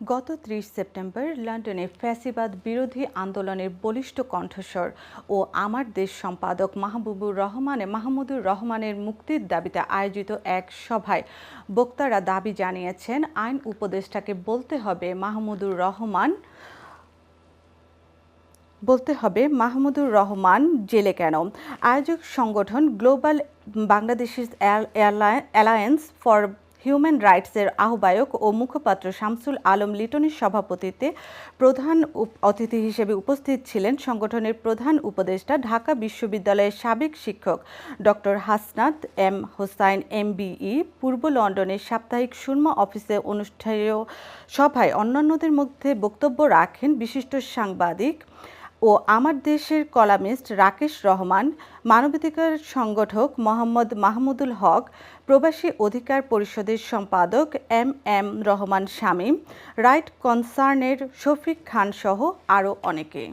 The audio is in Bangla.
গত ত্রিশ সেপ্টেম্বর লন্ডনে ফ্যাসিবাদ বিরোধী আন্দোলনের বলিষ্ঠ কণ্ঠস্বর ও আমার দেশ সম্পাদক মাহবুবুর রহমান মাহমুদুর রহমানের মুক্তির দাবিতে আয়োজিত এক সভায় বক্তারা দাবি জানিয়েছেন, আইন উপদেষ্টাকে বলতে হবে মাহমুদুর রহমান, বলতে হবে মাহমুদুর রহমান জেলে কেন? আয়োজক সংগঠন global Bangladeshi alliance for human রাইটসের আহ্বায়ক ও মুখপাত্র শামসুল আলম লিটনের সভাপতিত্বে প্রধান অতিথি হিসেবে উপস্থিত ছিলেন সংগঠনের প্রধান উপদেষ্টা, ঢাকা বিশ্ববিদ্যালয়ের সাবেক শিক্ষক doctor Hasnat M Hossain, MBE, পূর্ব লন্ডনের সাপ্তাহিক সুরমা অফিসে অনুষ্ঠেয় সভায় অন্যান্যদের মধ্যে বক্তব্য রাখেন বিশিষ্ট সাংবাদিক ও আমার দেশের কলামিস্ট রাকেশ রহমান, মানবাধিকার সংগঠক মোহাম্মদ মাহমুদুল হক, প্রবাসী অধিকার পরিষদের সম্পাদক M M Rahman Shamim, right কনসার্নের Shafiq খানসহ আরও অনেকে।